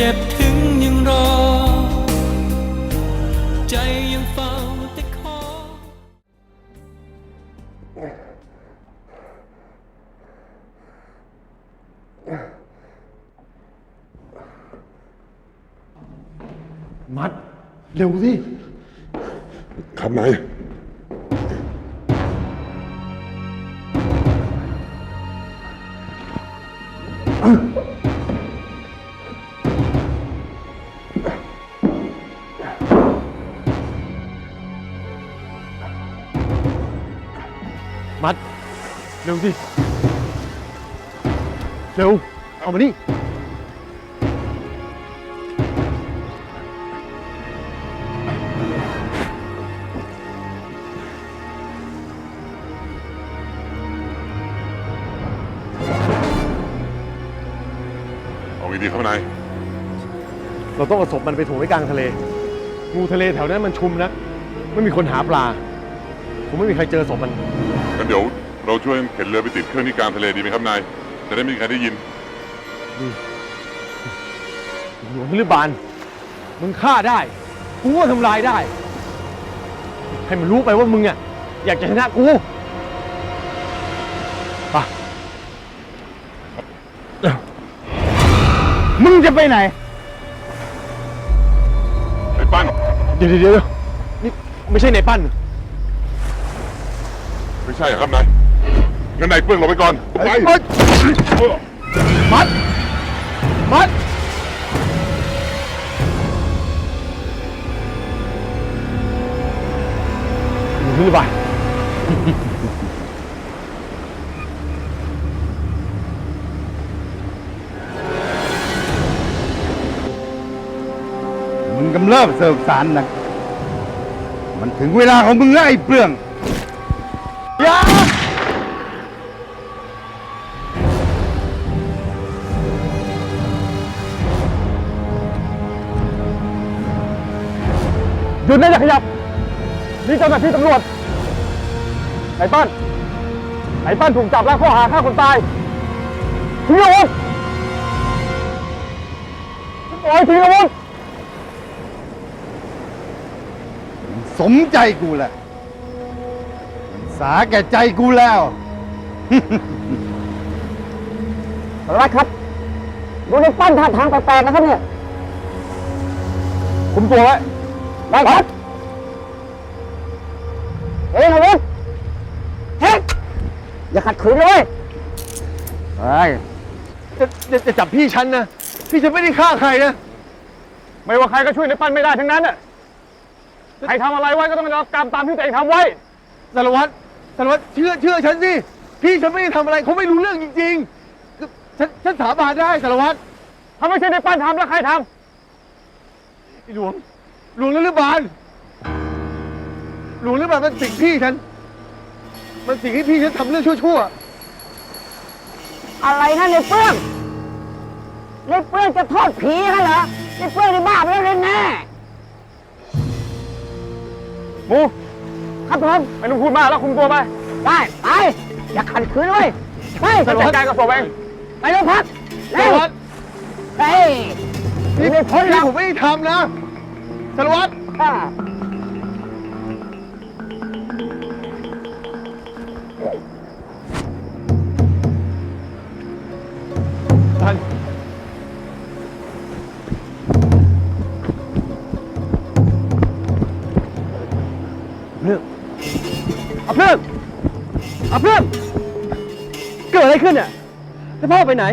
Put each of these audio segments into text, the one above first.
เจ็บถึงยังรอ ใจยังเฝ้าแต่ขอมัด เร็วสิครับนายมัด เร็วสิ เร็ว เอามานี่ เอาไงดีครับนาย เราต้องเอาศพมันไปถ่วงไว้กลางทะเล งูทะเลแถวนั้นมันชุมนะ ไม่มีคนหาปลาผมไม่มีใครเจอศพมัน งั้นเดี๋ยว เราช่วยเข็นเรือไปติดเครื่องที่กลางทะเลดีไหมครับนาย จะได้ไม่มีใครได้ยิน หลวงพิรุบาลมึงฆ่าได้ กูก็ทำลายได้ ให้มันรู้ไปว่ามึงอะอยากจะชนะกูไปะมึงจะไปไหน ไอ้ปั้น เดี๋ยวเดี๋ยวเดี๋ยวนี่ไม่ใช่ในปั้น ไม่ใช่เหรอครับนาย งั้นนายเปื้องเราไปก่อนไปเอ้ยมัด มัดหลวงพิรุบาลมึงกำเริบเสิร์ฟสารนะมันถึงเวลาของมึงแล้วไอ้เปลือง หยุดนะอย่าขยับ นี่เจ้าหน้าที่ตำรวจไอ้ปั้นไอ้ปั้นถูกจับแล้วข้อหาฆ่าคนตายทิ้งอาวุธปล่อยทิ้งอาวุธสมใจกูแหละมันสาแก่ใจกูแล้วสารวัตรครับดูในปั้นท่าทางแปลกๆนะครับเนี่ย คุมตัวไว้ ได้ครับเฮ้ยนาวิทเฮ้ยอย่าขัดขืนเลยเฮ้ยจะจะจะจับพี่ฉันนะ พี่ฉันไม่ได้ฆ่าใครนะ ไม่ว่าใครก็ช่วยในปั้นไม่ได้ทั้งนั้นน่ะใครทำอะไรไว้ก็ต้องรับกรรมตามที่ตัวเองทำไว้สารวัตรสารวัตรเชื่อเชื่อฉันสิพี่ฉันไม่ได้ทำอะไรเขาไม่รู้เรื่องจริงๆฉันฉันสาบานได้สารวัตรถ้าไม่ใช่ในปั้นทำแล้วใครทำไอ้หลวง หลวงนฤบาลหลวงนฤบาลมันสิ่งพี่ฉัน มันสิ่งให้พี่ฉันทำเรื่องชั่วๆอะไรนะในเปื้องในเปื้องจะโทษผีกันเหรอในเปื้องในบ้าไปแล้วแน่หมูๆครับผมไม่ต้องพูดมากแล้วคุมตัวไป ได้ไปอย่าขัดขืนเลยไปจัดการกับศพเองไปโรงพักสาเร็รววัตรเฮ้ย นี่ไม่พ้นหรนี่อกผมไม่ได้ทำนะ สารวัตรอ่าท่านเพื่อนเอาเพื่อนเอาเพื่อนเกิดอะไรขึ้นเนี่ยแล้วพ่อไปไหน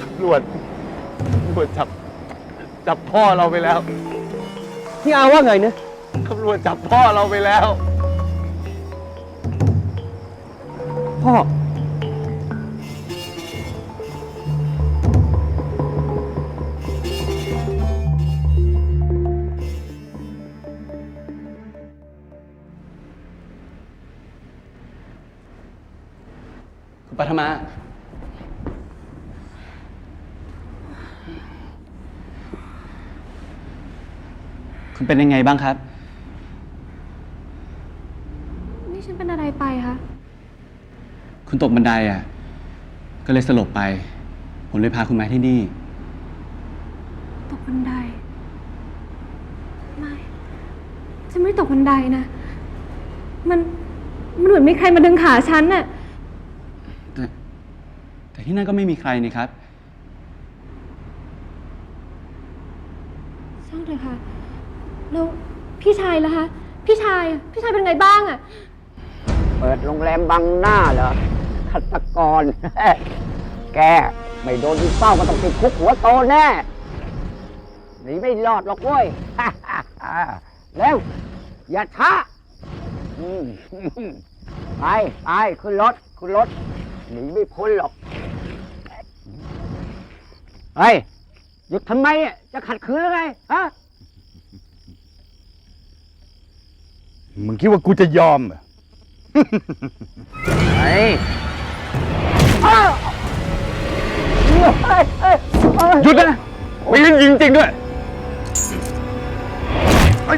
ตำรวจตำรวจจับ จับพ่อเราไปแล้วที่อาว่าไงเนี่ยตำรวจจับพ่อเราไปแล้ว พ่อ คุณปัทมา คุณเป็นยังไงบ้างครับ นี่ฉันเป็นอะไรไปคะ คุณตกบันไดอะ ก็เลยสลบไป ผมเลยพาคุณมาที่นี่ ตกบันได ไม่ ฉันไม่ตกบันไดนะ มัน มันเหมือนมีใครมาดึงขาฉันน่ะ แต่แต่ที่นั่นก็ไม่มีใครนี่ครับ ช่างเถอะค่ะ แล้วพี่ชายล่ะคะ พี่ชาย พี่ชายเป็นไงบ้างอะเปิดโรงแรมบังหน้าเหรอฆาตกร แกไม่โดนยิงเป้าก็ต้องติดคุกหัวโตแน่หนีไม่รอดหรอกเว้ย แล้ว อย่าช้าอืมไปไปขึ้นรถขึ้นรถหนีไม่พ้นหรอกเฮ้ยหยุดทำไมอะจะขัดขืนหรือไงฮะ มึงคิดว่ากูจะยอมเหรอเฮ้ยอ้าวเฮ้ยเฮ้ยเฮ้ยหยุดนะไม่งั้นยิงจริงด้วยส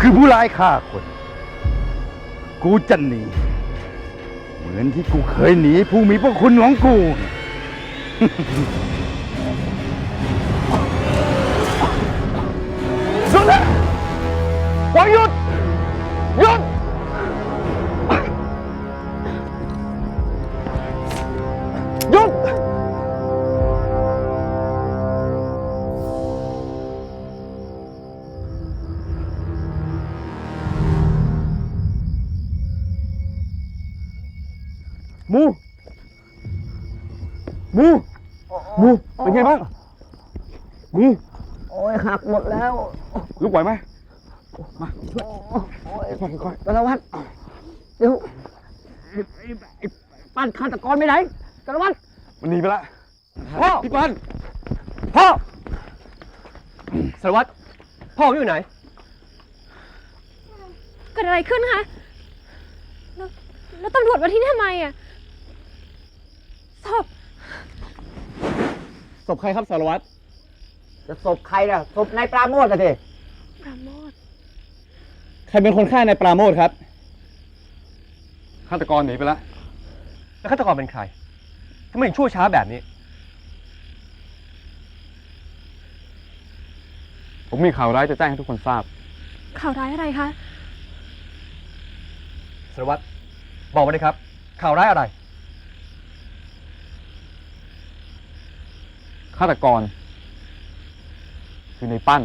คือผู้ร้ายฆ่าคน กูจะหนี เหมือนที่กูเคยหนีผู้มีพระคุณของกู มูมูเป็นไงบ้างมูโอ้ยหักหมดแล้ว ลุกไหวไหมโอ้ยสารวัตรเดี๋ยวไอ้ไอ้ไอ้ปั้นฆาตกรไปไหนสารวัตรมันหนีไปละพ่อพี่ปันพ่อสารวัตรพ่ออยู่ไหนเกิดอะไรขึ้นคะแล้วแล้วตำรวจมาที่นี่ทำไมอะศพ ศพใครครับสารวัตรจะศพใครล่ะศพนายปราโมทอะสิปราโมทใครเป็นคนฆ่านายปราโมทครับฆาตกรหนีไปแล้วแล้วฆาตกรเป็นใครทำไมถึงชั่วช้าแบบนี้ ผมมีข่าวร้ายจะแจ้งให้ทุกคนทราบ ข่าวร้ายอะไรคะ สารวัตรบอกมาเลยครับ ข่าวร้ายอะไร ฆาตกร คือในปั้น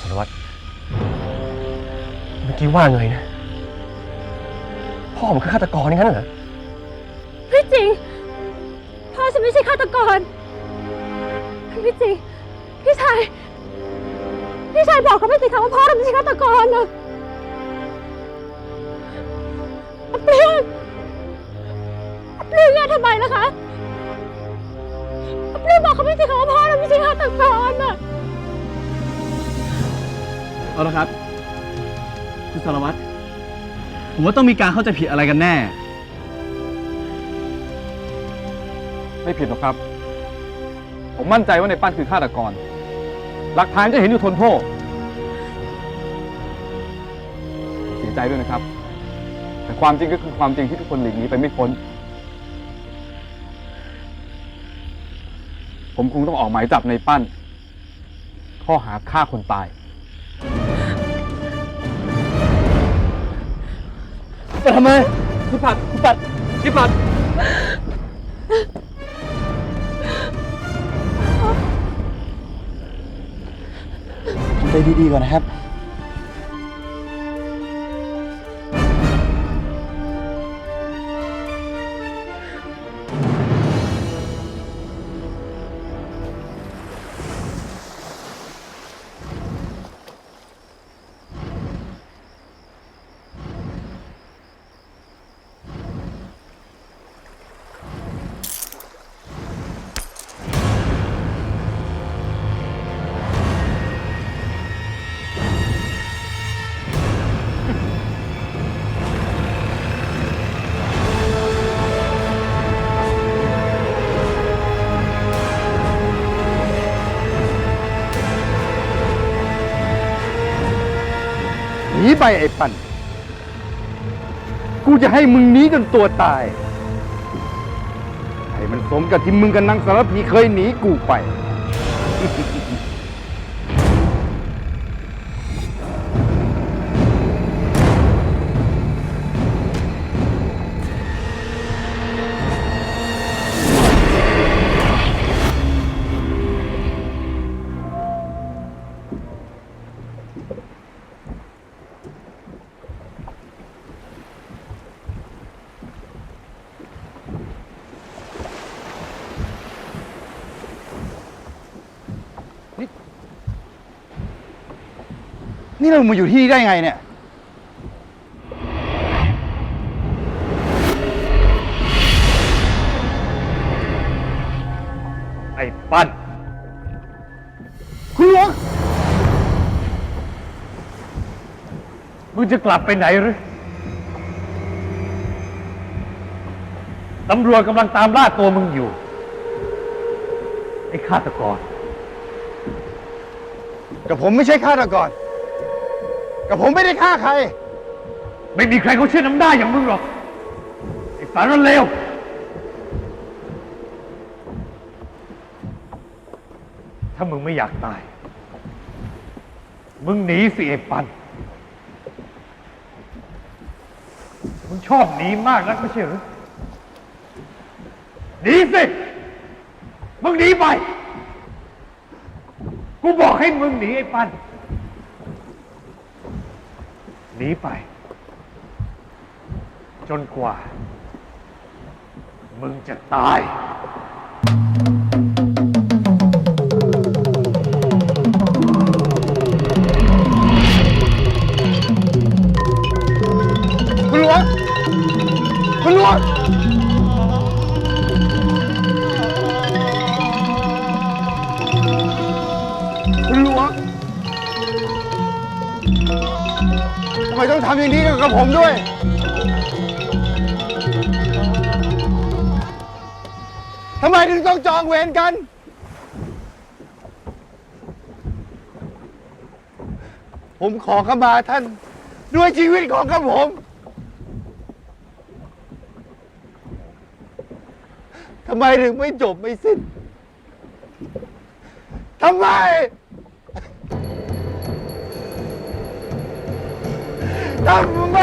สารวัตรเมื่อกี้ว่าไงนะ พ่อผมคือฆาตกรนี่งั้นเหรอ ไม่จริง พ่อฉันไม่ใช่ฆาตกรไม่จริง พี่ชาย พี่ชายบอกเขาไม่สิคะว่าพ่อเราไม่ใช่ฆาตกรนะเปลือ งเปลืองอะทำไมล่ะคะเปลืองบอกเขาไม่สิคะว่าพ่อเราไม่ใช่ฆาตกรน่ะเอาละครับ คุณสารวัตรผมว่าต้องมีการเข้าใจผิดอะไรกันแน่ ไม่ผิดหรอกครับ ผมมั่นใจว่าในปั้นคือฆาตกร หลักฐานก็เห็นอยู่ทนโทษ เสียใจด้วยนะครับ แต่ความจริงก็คือความจริงที่ทุกคนหลีกหนีไปไม่พ้น ผมคงต้องออกหมายจับในปั้น ข้อหาฆ่าคนตายจะทำไมพี่ปัดพี่ปัดพี่ปัด ใจดีๆก่อนนะครับีไปไอ้ปัน กูจะให้มึงหนีจนตัวตาย ให้มันสมกับที่มึงกับนางสารพีเคยหนีกูไป นี่เรามาอยู่ที่นี่ได้ไงเนี่ย ไอ้ปั้น คุณหลวง มึงจะกลับไปไหนหรือ ตำรวจกำลังตามล่าตัวมึงอยู่ ไอ้ฆาตกรกับผมไม่ใช่ฆาตกร กับผมไม่ได้ฆ่าใคร ไม่มีใครเขาเชื่อน้ำได้อย่างมึงหรอก ไอ้สารเลว ถ้ามึงไม่อยากตาย มึงหนีสิไอ้ปัน มึงชอบหนีมากนักไม่ใช่หรือหนีสิ มึงหนีไป กูบอกให้มึงหนีไอ้ปัน หนีไป จนกว่า มึงจะตาย คุณหลวงคุณหลวง ทำองทำอย่างนี้กับผมด้วย ทำไมถึงต้องจองเวรกัน ผมขอขมาท่าน ด้วยชีวิตของกระผม ทำไมถึงไม่จบไม่สิ้น ทำไม ทำไม